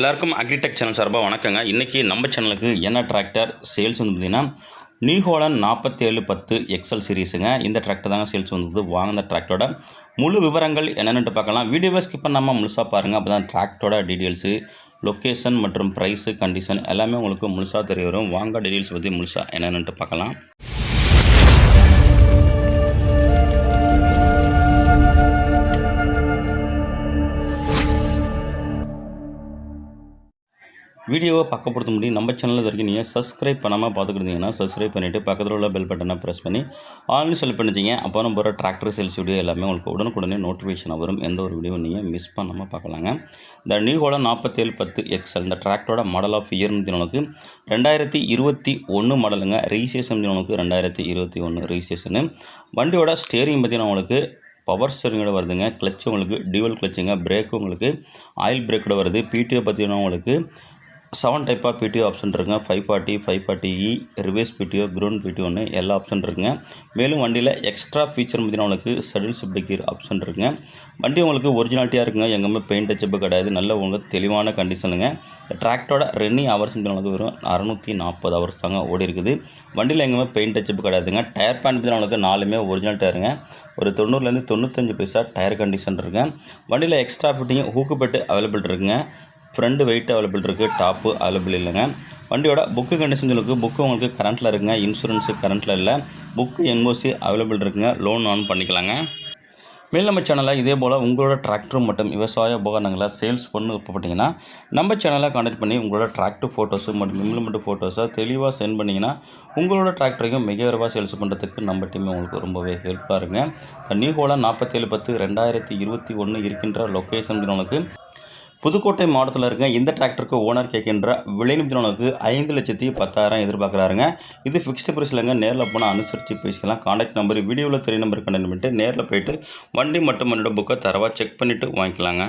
எல்லாருக்கும் agritech channel சார்பாக வணக்கங்க. இன்றைக்கி நம்ம சேனலுக்கு என்ன டிராக்டர் சேல்ஸ் வந்து பார்த்தீங்கன்னா நியூஹோலன் நாற்பத்தேழு பத்து எக்ஸல் சீரீஸுங்க இந்த டிராக்டர் தாங்க சேல்ஸ் வந்தது. வாங்கின டிராக்டரோட முழு விவரங்கள் என்னென்னு பார்க்கலாம். வீடியோவை ஸ்கிப் பண்ணாமல் முழுசாக பாருங்கள் அப்போ தான் டிராக்டரோட டீட்டெயில்ஸு லொக்கேஷன் மற்றும் ப்ரைஸு கண்டிஷன் எல்லாமே உங்களுக்கு முழுசாக தெரிய வரும். வாங்க டீட்டெயில்ஸ் பற்றி முழுசாக என்னென்னு பார்க்கலாம். வீடியோவை பக்கப்படுத்த பொறுத்த முடியும் நம்ம சேனலில் இது வரைக்கும் நீங்கள் சப்ஸ்கிரைப் பண்ணாமல் பார்த்துக்கிட்டீங்கன்னா சப்ஸ்கிரைப் பண்ணிவிட்டு பக்கத்தில் உள்ள பெல் பட்டனை ப்ரெஸ் பண்ணி ஆன்லைன் செலக்ட் பண்ணிச்சிங்க அப்போ நம்ம போகிற டிராக்டர் சேல்ஸ் வீடியோ எல்லாமே உங்களுக்கு உடனுக்குடனே நோட்டிஃபிகேஷன் வரும். எந்த ஒரு வீடியோ நீங்கள் மிஸ் பண்ணாமல் பார்க்கலாங்க. இந்த நியூகோலா நாற்பத்தேழு பத்து எக்ஸல் இந்த டிராக்டரோட மாடல் ஆஃப் இயர் உங்களுக்கு ரெண்டாயிரத்தி இருபத்தி ஒன்று மாடலுங்க ரிஜிஸ்ட்ரேஷன் உங்களுக்கு ரெண்டாயிரத்தி இருபத்தி ஒன்று ரெஜிஸ்ட்ரேஷனு வண்டியோட ஸ்டேரிங் பார்த்தீங்கன்னா உங்களுக்கு பவர் ஸ்டேரிங்கோட வருதுங்க. கிளச் உங்களுக்கு டியூவல் கிளச்சுங்க பிரேக் உங்களுக்கு ஆயில் பிரேக்கோட வருது. பிடிஓ பார்த்தீங்கன்னா உங்களுக்கு seven type of PTO option இருக்குங்க five forty five forty E reverse PTO ground பிடிஓன்னு எல்லா ஆப்ஷன் இருக்குங்க மேலும் வண்டியில் எக்ஸ்ட்ரா ஃபீச்சர் பார்த்தீங்கன்னா உங்களுக்கு சடில் ஷிஃப்ட் கீர் ஆப்ஷன் இருக்குங்க வண்டி உங்களுக்கு ஒரிஜினாலிட்டியாக இருக்குங்க. எங்கேயுமே பெயிண்ட் டச்சப்பு கிடையாது. நல்ல உங்களுக்கு தெளிவான கண்டிஷனுங்க இந்த டிராக்டரோட ரன்னிங் ஹவர்ஸ் உங்களுக்கு வெறும் அறநூற்றி நாற்பது ஹவர்ஸ் தாங்க ஓடி இருக்குது. வண்டியில் எங்கேயுமே பெயிண்ட் டச்சப்பு கிடையாதுங்க. டயர் பேண்ட் பார்த்தீங்கன்னா உங்களுக்கு நாலுமே ஒரிஜினல் டயருங்க ஒரு தொண்ணூறுலேருந்து தொண்ணூத்தஞ்சு பைசா டயர் கண்டிஷன் இருக்குங்க வண்டியில் extra fitting hook bed available இருக்குங்க. ஃப்ரண்ட் வெயிட் அவைலபிள் இருக்குது டாப்பு அவைலபிள் இல்லைங்க. வண்டியோட புக்கு கண்டிஷன் சொல்லுக்கு புக்கு உங்களுக்கு கரண்ட்டில் இருக்குங்க இன்சூரன்ஸு கரண்ட்டில் இல்லை. புக்கு என்ஓசி அவைலபிள் இருக்குங்க லோன் ஆன் பண்ணிக்கலாங்க. மேல் நம்ம சேனலில் இதே போல் உங்களோட டிராக்டர் மற்றும் விவசாய உபகரணங்களை சேல்ஸ் பண்ணு போட்டிங்கன்னா நம்ம சேனலை காண்டாக்ட் பண்ணி உங்களோட டிராக்டர் ஃபோட்டோஸு மற்றும் இம்ப்ளிமெண்ட் ஃபோட்டோஸை தெளிவாக சென்ட் பண்ணிங்கன்னா உங்களோட டிராக்டரையும் மிக விரைவாக சேல்ஸ் பண்ணுறதுக்கு நம்ம டீம் உங்களுக்கு ரொம்பவே ஹெல்ப்பாக இருங்க நியூ ஹோலா நாற்பத்தேழு பத்து ரெண்டாயிரத்தி இருபத்தி ஒன்று இருக்கின்ற லொக்கேஷன் உங்களுக்கு புதுக்கோட்டை மாவட்டத்தில் இருக்க இந்த டிராக்டருக்கு ஓனர் கேட்கின்ற விலை ஐந்து லட்சத்தி பத்தாயிரம் எதிர்பார்க்குறாருங்க. இது ஃபிக்ஸ்டு பிரைஸ்லங்க நேரில் போனால் அனுசரித்து பேசிக்கலாம். காண்டாக்ட் நம்பர் வீடியோவில் தெரிய நம்பர் கண்டென்ட் பண்ணிட்டு நேரில் போயிட்டு வண்டி மட்டும் என்னோட புக்கை தரவாக செக் பண்ணிவிட்டு வாங்கிக்கலாங்க.